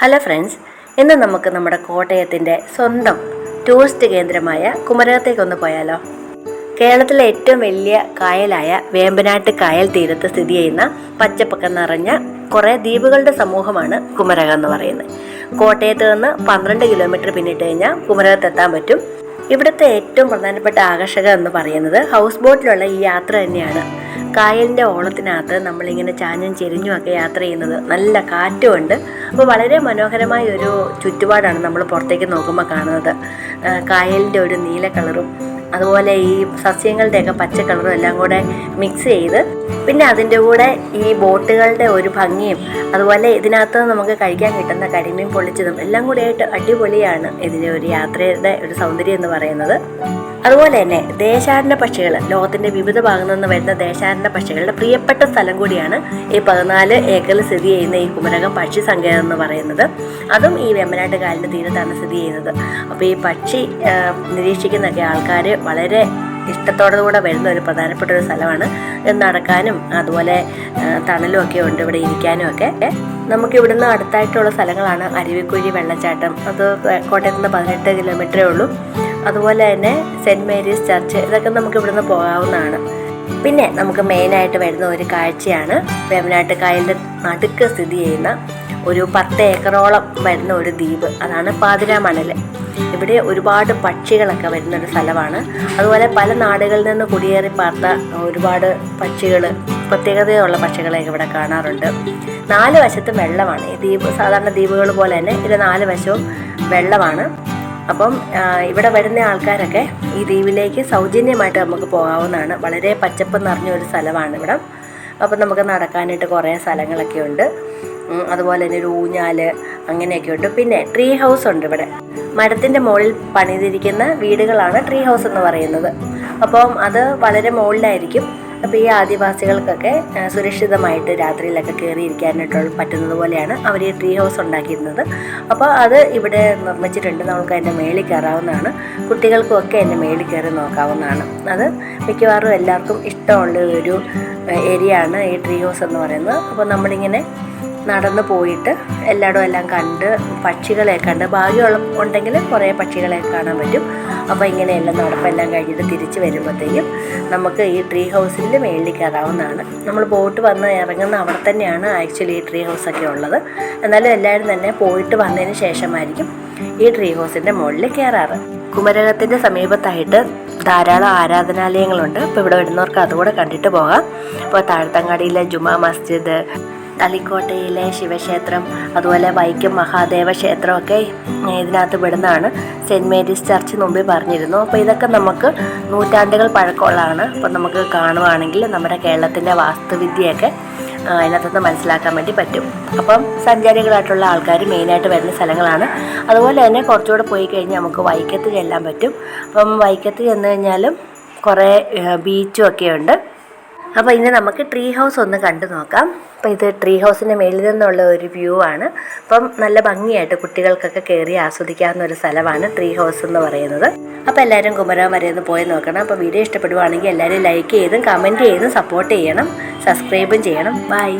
Hello friends ഇന്ന് നമുക്ക് നമ്മുടെ കോട്ടയത്തിന്റെ സ്വന്തം ടൂറിസ്റ്റ് കേന്ദ്രമായ കുമരകത്തേക്കൊന്ന് പോയാലോ? കേരളത്തിലെ ഏറ്റവും വലിയ കായലായ വേമ്പനാട്ട് കായൽ തീരത്ത് സ്ഥിതി ചെയ്യുന്ന പച്ചപ്പൊക്കെ നിറഞ്ഞ കുറേ ദ്വീപുകളുടെ സമൂഹമാണ് കുമരകം എന്ന് പറയുന്നത്. കോട്ടയത്ത് നിന്ന് പന്ത്രണ്ട് കിലോമീറ്റർ പിന്നിട്ട് കഴിഞ്ഞാൽ കുമരകത്ത് എത്താൻ പറ്റും. ഇവിടുത്തെ ഏറ്റവും പ്രധാനപ്പെട്ട ആകർഷകം എന്ന് പറയുന്നത് ഹൗസ് ബോട്ടിലുള്ള ഈ യാത്ര തന്നെയാണ്. കായലിന്റെ ഓളത്തിനകത്ത് നമ്മളിങ്ങനെ ചാഞ്ഞും ചെരിഞ്ഞും ഒക്കെ യാത്ര ചെയ്യുന്നത് നല്ല കാറ്റുമുണ്ട് അപ്പോൾ വളരെ മനോഹരമായ ഒരു ചുറ്റുപാടാണ് നമ്മൾ പുറത്തേക്ക് നോക്കുമ്പോൾ കാണുന്നത്. കായലിന്റെ ഒരു നീല കളറും അതുപോലെ ഈ സസ്യങ്ങളുടെയൊക്കെ പച്ച കളറും എല്ലാം കൂടെ മിക്സ് ചെയ്ത് പിന്നെ അതിന്റെ കൂടെ ഈ ബോട്ടുകളുടെ ഒരു ഭംഗിയും അതുപോലെ ഇതിനകത്ത് നമുക്ക് കഴിക്കാൻ കിട്ടുന്ന കരിമീൻ പൊള്ളിച്ചതും എല്ലാം കൂടി ആയിട്ട് അടിപൊളിയാണ് ഇതിന്റെ ഒരു യാത്രയുടെ ഒരു സൗന്ദര്യം എന്ന് പറയുന്നത്. അതുപോലെ തന്നെ ദേശാടന പക്ഷികൾ ലോകത്തിന്റെ വിവിധ ഭാഗങ്ങളിൽ നിന്ന് വരുന്ന ദേശാടന പക്ഷികളുടെ പ്രിയപ്പെട്ട സ്ഥലം കൂടിയാണ് ഈ പതിനാല് ഏക്കറിൽ സ്ഥിതി ചെയ്യുന്ന ഈ കുമരകം പക്ഷി സങ്കേതം എന്ന് പറയുന്നത്. അതും ഈ വെമ്പനാട്ട് കാലിന്റെ തീരത്താണ് സ്ഥിതി ചെയ്യുന്നത്. അപ്പോൾ ഈ പക്ഷി നിരീക്ഷിക്കുന്നൊക്കെ ആൾക്കാർ വളരെ ഇഷ്ടത്തോടു കൂടെ വരുന്ന ഒരു പ്രധാനപ്പെട്ട ഒരു സ്ഥലമാണ്. നടക്കാനും അതുപോലെ തണലും ഒക്കെ ഉണ്ട് ഇവിടെ ഇരിക്കാനും ഒക്കെ. നമുക്ക് ഇവിടുന്ന് അടുത്തായിട്ടുള്ള സ്ഥലങ്ങളാണ് അരുവിക്കുഴി വെള്ളച്ചാട്ടം. അത് കോട്ടയത്ത് നിന്ന് പതിനെട്ട് കിലോമീറ്ററേ ഉള്ളൂ. അതുപോലെ തന്നെ സെന്റ് മേരീസ് ചർച്ച്. ഇതൊക്കെ നമുക്ക് ഇവിടുന്ന് പോകാവുന്നതാണ്. പിന്നെ നമുക്ക് മെയിനായിട്ട് വരുന്ന ഒരു കാഴ്ചയാണ്. വേമനാട്ടുകായലിന്റെ നടുക്ക് സ്ഥിതി ചെയ്യുന്ന ഒരു പത്ത് ഏക്കറോളം വരുന്ന ഒരു ദ്വീപ്. അതാണ് പാതിരാമണൽ ഇവിടെ ഒരുപാട് പക്ഷികളൊക്കെ വരുന്ന ഒരു സ്ഥലമാണ്. അതുപോലെ പല നാടുകളിൽ നിന്ന് കുടിയേറി പാർത്ത ഒരുപാട് പക്ഷികൾ പ്രത്യേകതയുള്ള പക്ഷികളെ ഇവിടെ കാണാറുണ്ട്. നാല് വശത്തും വെള്ളമാണ്. ഈ ദ്വീപ് സാധാരണ ദ്വീപുകൾ പോലെ തന്നെ ഇത് നാല് വശവും വെള്ളമാണ്. അപ്പം ഇവിടെ വരുന്ന ആൾക്കാരൊക്കെ ഈ ദ്വീപിലേക്ക് സൗജന്യമായിട്ട് നമുക്ക് പോകാവുന്നതാണ്. വളരെ പച്ചപ്പ് നിറഞ്ഞ ഒരു സ്ഥലമാണ് ഇവിടെ. അപ്പം നമുക്ക് നടക്കാനായിട്ട് കുറേ സ്ഥലങ്ങളൊക്കെ ഉണ്ട്. അതുപോലെ തന്നെ ഒരു ഊഞ്ഞാൽ അങ്ങനെയൊക്കെ ഉണ്ട്. പിന്നെ ട്രീ ഹൗസ് ഉണ്ട് ഇവിടെ. മരത്തിന്റെ മുകളിൽ പണിതിരിക്കുന്ന വീടുകളാണ് ട്രീ ഹൗസ് എന്ന് പറയുന്നത്. അപ്പം അത് വളരെ മുകളിലായിരിക്കും. അപ്പോൾ ഈ ആദിവാസികൾക്കൊക്കെ സുരക്ഷിതമായിട്ട് രാത്രിയിലൊക്കെ കയറിയിരിക്കാനായിട്ട് പറ്റുന്നത് പോലെയാണ് അവർ ഈ ട്രീ ഹൗസ് ഉണ്ടാക്കിയിരുന്നത്. അപ്പോൾ അത് ഇവിടെ നിർമ്മിച്ചിട്ടുണ്ട്. നമുക്ക് അതിന്റെ മേളിൽ കയറാവുന്നതാണ്. കുട്ടികൾക്കും ഒക്കെ അതിന്റെ മേളിൽ കയറി നോക്കാവുന്നതാണ്. അത് മിക്കവാറും എല്ലാവർക്കും ഇഷ്ടമുള്ള ഒരു ഏരിയ ആണ് ഈ ട്രീ ഹൗസ് എന്ന് പറയുന്നത്. അപ്പോൾ നമ്മളിങ്ങനെ നടന്നു പോയിട്ട് എല്ലായിടും എല്ലാം കണ്ട് പക്ഷികളെ കണ്ട് ഭാഗ്യമുള്ള ഉണ്ടെങ്കിൽ കുറേ പക്ഷികളെ കാണാൻ പറ്റും. അപ്പോൾ ഇങ്ങനെയെല്ലാം നടപ്പെല്ലാം കഴിഞ്ഞിട്ട് തിരിച്ച് വരുമ്പോഴത്തേക്കും നമുക്ക് ഈ ട്രീ ഹൗസിന്റെ മേളിൽ കയറാവുന്നതാണ്. നമ്മൾ ബോട്ട് വന്ന് ഇറങ്ങുന്ന അവിടെ തന്നെയാണ് ആക്ച്വലി ഈ ട്രീ ഹൗസൊക്കെ ഉള്ളത്. എന്നാലും എല്ലാവരും തന്നെ പോയിട്ട് വന്നതിന് ശേഷമായിരിക്കും ഈ ട്രീ ഹൗസിന്റെ മുകളിൽ കയറാറ്. കുമരകത്തിന്റെ സമീപത്തായിട്ട് ധാരാളം ആരാധനാലയങ്ങളുണ്ട്. അപ്പോൾ ഇവിടെ വരുന്നവർക്ക് അതുകൂടെ കണ്ടിട്ട് പോകാം. അപ്പോൾ താഴ്ത്തങ്ങാടിയിലെ ജുമാ മസ്ജിദ് തളിക്കോട്ടയിലെ ശിവക്ഷേത്രം അതുപോലെ വൈക്കം മഹാദേവ ക്ഷേത്രമൊക്കെ ഇതിനകത്ത് പെടുന്നതാണ്. സെന്റ് മേരീസ് ചർച്ച് മുമ്പേ പറഞ്ഞിരുന്നു. അപ്പോൾ ഇതൊക്കെ നമുക്ക് നൂറ്റാണ്ടുകൾ പഴക്കമുള്ളതാണ്. അപ്പോൾ നമുക്ക് കാണുവാണെങ്കിൽ നമ്മുടെ കേരളത്തിന്റെ വാസ്തുവിദ്യയൊക്കെ അതിനകത്തുനിന്ന് മനസ്സിലാക്കാൻ വേണ്ടി പറ്റും. അപ്പം സഞ്ചാരികളായിട്ടുള്ള ആൾക്കാർ മെയിനായിട്ട് വരുന്ന സ്ഥലങ്ങളാണ്. അതുപോലെ തന്നെ കുറച്ചുകൂടെ പോയി കഴിഞ്ഞാൽ നമുക്ക് വൈക്കത്ത് ചെല്ലാൻ പറ്റും. അപ്പം വൈക്കത്ത് ചെന്ന് കഴിഞ്ഞാലും കുറേ ബീച്ചും ഒക്കെ ഉണ്ട് അപ്പോൾ ഇനി നമുക്ക് ട്രീ ഹൗസ് ഒന്ന് കണ്ടു നോക്കാം. അപ്പോൾ ഇത് ട്രീ ഹൗസിന്റെ മേളിൽ നിന്നുള്ള ഒരു വ്യൂ ആണ്. അപ്പം നല്ല ഭംഗിയായിട്ട് കുട്ടികൾക്കൊക്കെ കയറി ആസ്വദിക്കാവുന്ന ഒരു സ്ഥലമാണ് ട്രീ ഹൗസ് എന്ന് പറയുന്നത്. അപ്പോൾ എല്ലാവരും കുമരകം വരെ ഒന്ന് പോയി നോക്കണം. അപ്പോൾ വീഡിയോ ഇഷ്ടപ്പെടുവാണെങ്കിൽ എല്ലാവരും ലൈക്ക് ചെയ്തും കമന്റ് ചെയ്തും സപ്പോർട്ട് ചെയ്യണം. സബ്സ്ക്രൈബും ചെയ്യണം. ബൈ